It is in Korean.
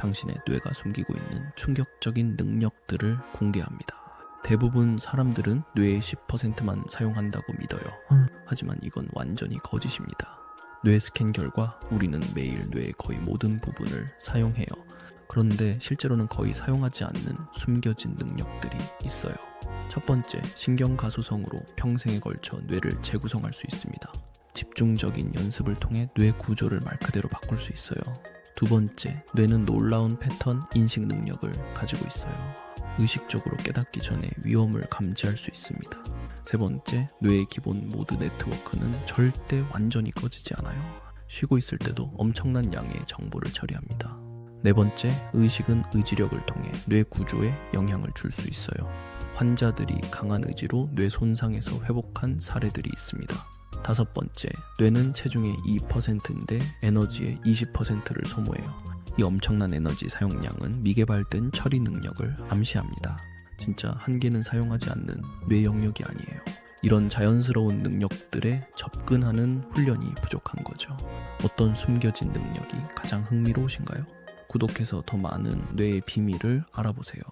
당신의 뇌가 숨기고 있는 충격적인 능력들을 공개합니다. 대부분 사람들은 뇌의 10%만 사용한다고 믿어요. 음. 하지만 이건 완전히 거짓입니다. 뇌 스캔 결과 우리는 매일 뇌의 거의 모든 부분을 사용해요. 그런데 실제로는 거의 사용하지 않는 숨겨진 능력들이 있어요. 첫 번째, 신경가소성으로 평생에 걸쳐 뇌를 재구성할 수 있습니다. 집중적인 연습을 통해 뇌 구조를 말 그대로 바꿀 수 있어요. 두 번째, 뇌는 놀라운 패턴 인식 능력을 가지고 있어요. 의식적으로 깨닫기 전에 위험을 감지할 수 있습니다. 세 번째, 뇌의 기본 모드 네트워크는 절대 완전히 꺼지지 않아요. 쉬고 있을 때도 엄청난 양의 정보를 처리합니다. 네 번째, 의식은 의지력을 통해 뇌 구조에 영향을 줄 수 있어요. 환자들이 강한 의지로 뇌 손상에서 회복한 사례들이 있습니다. 다섯 번째, 뇌는 체중의 2%인데 에너지의 20%를 소모해요. 이 엄청난 에너지 사용량은 미개발된 처리 능력을 암시합니다. 진짜 한 개는 사용하지 않는 뇌 영역이 아니에요. 이런 자연스러운 능력들에 접근하는 훈련이 부족한 거죠. 어떤 숨겨진 능력이 가장 흥미로우신가요? 구독해서 더 많은 뇌의 비밀을 알아보세요.